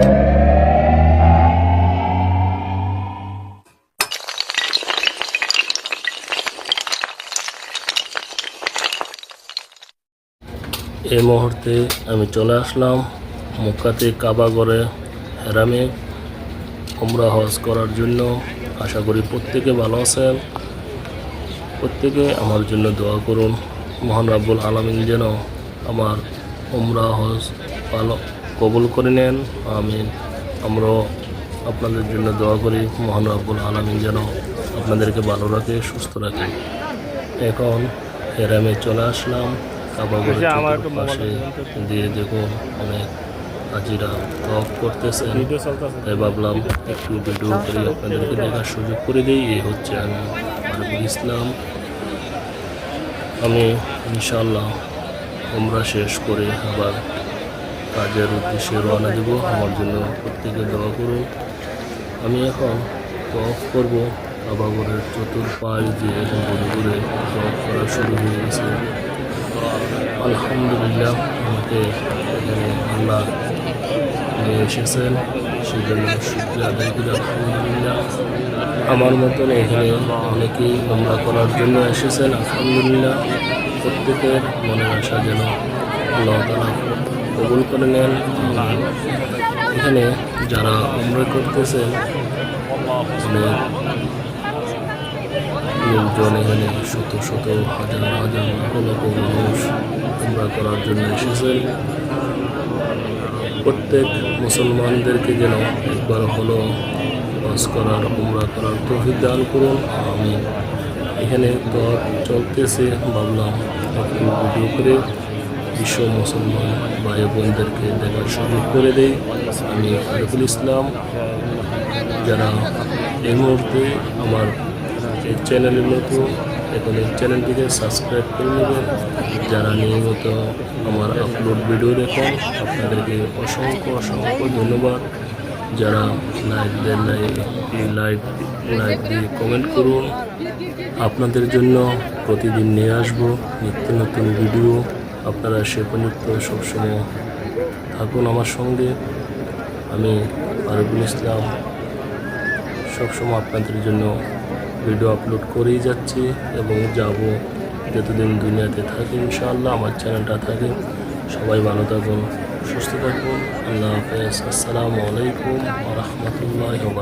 এই মুহূর্তে আমি চলে আসলাম মক্কাতে কাবাগরে হেরামে। আমরা হজ করার জন্য আশা করি প্রত্যেকে ভালো আছেন। প্রত্যেকে আমার জন্য দোয়া করুন। মহান রাব্বুল আলমিন যেন আমার উমরা হজ ভালো কবুল করে নেন। আমিন। আমরাও আপনাদের জন্য দোয়া করি মহান আলমিন যেন আপনাদেরকে ভালো রাখে সুস্থ রাখে। এখন হেরামে চলে আসলাম কাবাগরের পাশে দিয়ে দেখুন অনেক হাজিরা তফ করতেছেন। তাই ভাবলাম একটু ভিডিও করে আপনাদেরকে দেখার সুযোগ করে দিই এই হচ্ছে আমি আরবুল ইসলাম। আমি ইনশাল্লাহ আমরা শেষ করে আবার কাজের উদ্দেশ্যে রওনা দেব। আমার জন্য প্রত্যেকে দোয়া করুন। আমি এখন তফ করব কাবাগরের চতুর্পাশ দিয়ে ঘুরে ঘুরে তফ করা শুরু হয়ে গেছে। আলহামদুলিল্লাহ, আমাকে এখানে আল্লাহ নিয়ে এসেছেন। সেজন্য শুক্রিয়া আলহামদুলিল্লাহ, আমার মতন এখানে অনেকেই আমরা করার জন্য এসেছেন। আলহামদুলিল্লাহ, প্রত্যেকের মনের আশা যেন আল্লাহ তালা কবুল করে নেন। এখানে যারা আমরা করতেছেন অনেক লোকজন এখানে শত শত হাজার হাজার লক্ষ মানুষ আমরা করার জন্য এসেছেন। প্রত্যেক মুসলমানদেরকে যেন একবার হলো হজ করার, উমরা করার তৌফিক দান করুন। আমি এখানে তো চলতেছে ভাবলাম ভিডিও করে। বিশ্ব মুসলমান ভাই বোনদেরকে দেখার সুযোগ করে দেই আমি আরিফুল ইসলাম, যারা এই মুহূর্তে আমার এই চ্যানেলের নতুন, এখন এই চ্যানেলটিকে সাবস্ক্রাইব করে নেবেন। যারা নিয়মিত আমার আপলোড ভিডিও দেখেন, আপনাদেরকে অসংখ্য অসংখ্য ধন্যবাদ। যারা লাইক দেন লাইক লাইক দিয়ে কমেন্ট করুন। আপনাদের জন্য প্রতিদিন নিয়ে আসব নিত্য নতুন ভিডিও। আপনারা সে পর্যন্ত সবসময় থাকুন আমার সঙ্গে। আমি আরবুল ইসলাম সবসময় আপনাদের জন্য ভিডিও আপলোড করেই যাচ্ছি এবং যাব যতদিন দুনিয়াতে থাকি, ইনশাআল্লাহ আমার চ্যানেলটা থাকে। সবাই ভালো থাকুন, সুস্থ থাকুন। আল্লাহ হাফেজ। আসসালামু আলাইকুম রহমতুল্লাহ